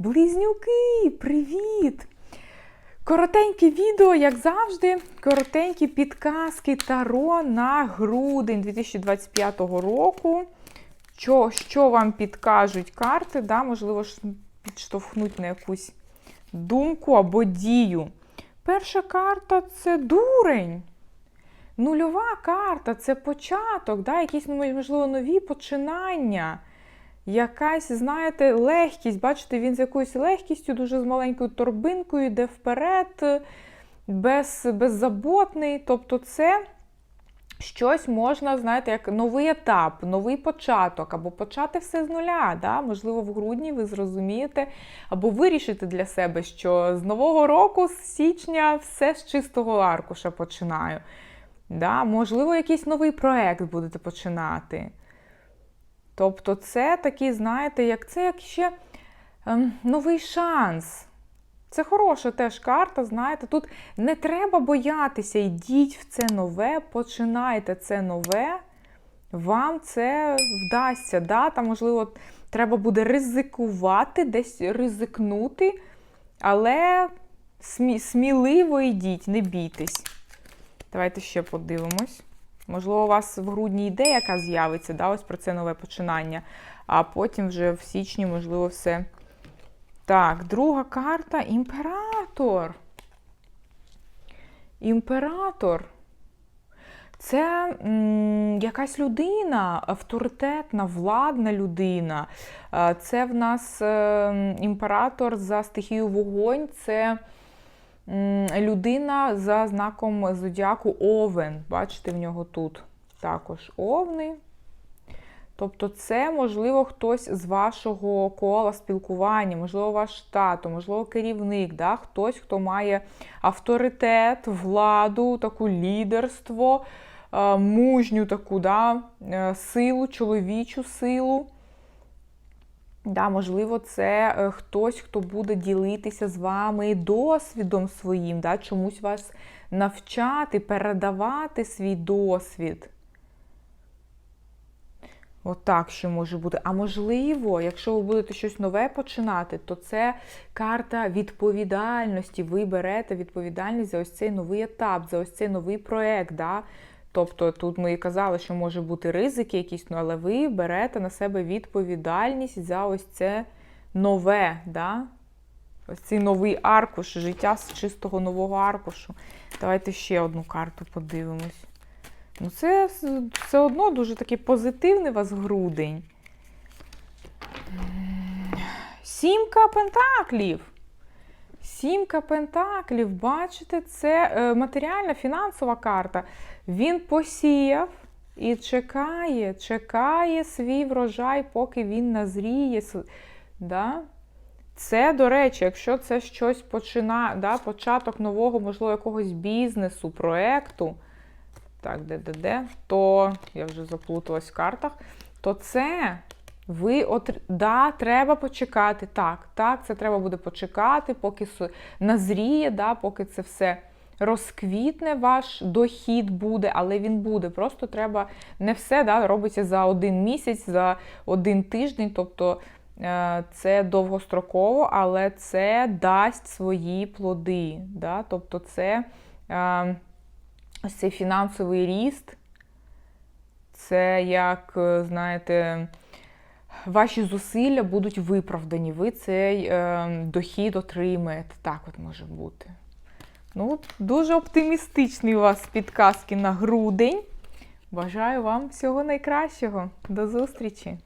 Близнюки, привіт! Коротеньке відео, як завжди, коротенькі підказки Таро на грудень 2025 року. Що, що вам підкажуть карти, да? можливо, підштовхнуть на якусь думку або дію. Перша карта це дурень. Нульова карта це початок, да? якісь, можливо, нові починання. Якась, знаєте, легкість. Бачите, він з якоюсь легкістю, дуже з маленькою торбинкою йде вперед, без, беззаботний. Тобто, це щось можна, знаєте, як новий етап, новий початок, або почати все з нуля. Да? Можливо, в грудні ви зрозумієте, або вирішите для себе, що з нового року, з січня, все з чистого аркуша починаю. Да? Можливо, якийсь новий проект будете починати. Тобто, це такий, знаєте, як це як ще ем, новий шанс. Це хороша теж карта, знаєте, тут не треба боятися, йдіть в це нове, починайте це нове, вам це вдасться. Да? Там, можливо, треба буде ризикувати, десь ризикнути, але смі сміливо йдіть, не бійтесь. Давайте ще подивимось. Можливо, у вас в грудні ідея, яка з'явиться, да, ось про це нове починання, а потім вже в січні, можливо, все. Так, друга карта імператор. Імператор. Це м, якась людина, авторитетна, владна людина. Е, Це в нас е, імператор за стихію вогонь. Це людина за знаком зодіаку Овен. Бачите, в нього тут також овни. Тобто, це, можливо, хтось з вашого кола спілкування, можливо, ваш тато, можливо, керівник, да? хтось, хто має авторитет, владу, таку лідерство, е, мужню таку да? е, силу, чоловічу силу. Да, Можливо, це е, хтось, хто буде ділитися з вами досвідом своїм, да? чомусь вас навчати, передавати свій досвід. Отак ще може бути. А можливо, якщо ви будете щось нове починати, то це карта відповідальності. Ви берете відповідальність за ось цей новий етап, за ось цей новий проект. Да? Тобто тут ми і казали, що може бути ризики якісь, ну, але ви берете на себе відповідальність за ось це нове. Да? Ось цей новий аркуш, життя з чистого нового аркушу. Давайте ще одну карту подивимось. Ну, це все одно дуже такий позитивний у вас грудень. Сімка пентаклів. Сімка пентаклів, бачите, це е, матеріальна фінансова карта. Він посіяв і чекає, чекає свій врожай, поки він назріє. Да? Це, до речі, якщо це щось починає, да, початок нового, можливо, якогось бізнесу, проекту. Так, де, де, де, то я вже заплуталась в картах. То це ви от, да, треба почекати. Так, так, це треба буде почекати, поки назріє, да, поки це все розквітне, ваш дохід буде, але він буде. Просто треба не все да, робиться за один місяць, за один тиждень. Тобто е, це довгостроково, але це дасть свої плоди. Да? Тобто, це. Е, Ось цей фінансовий ріст, це як, знаєте, ваші зусилля будуть виправдані. Ви цей е, дохід отримаєте. Так от може бути. Ну, Дуже оптимістичний у вас підказки на грудень. Бажаю вам всього найкращого. До зустрічі!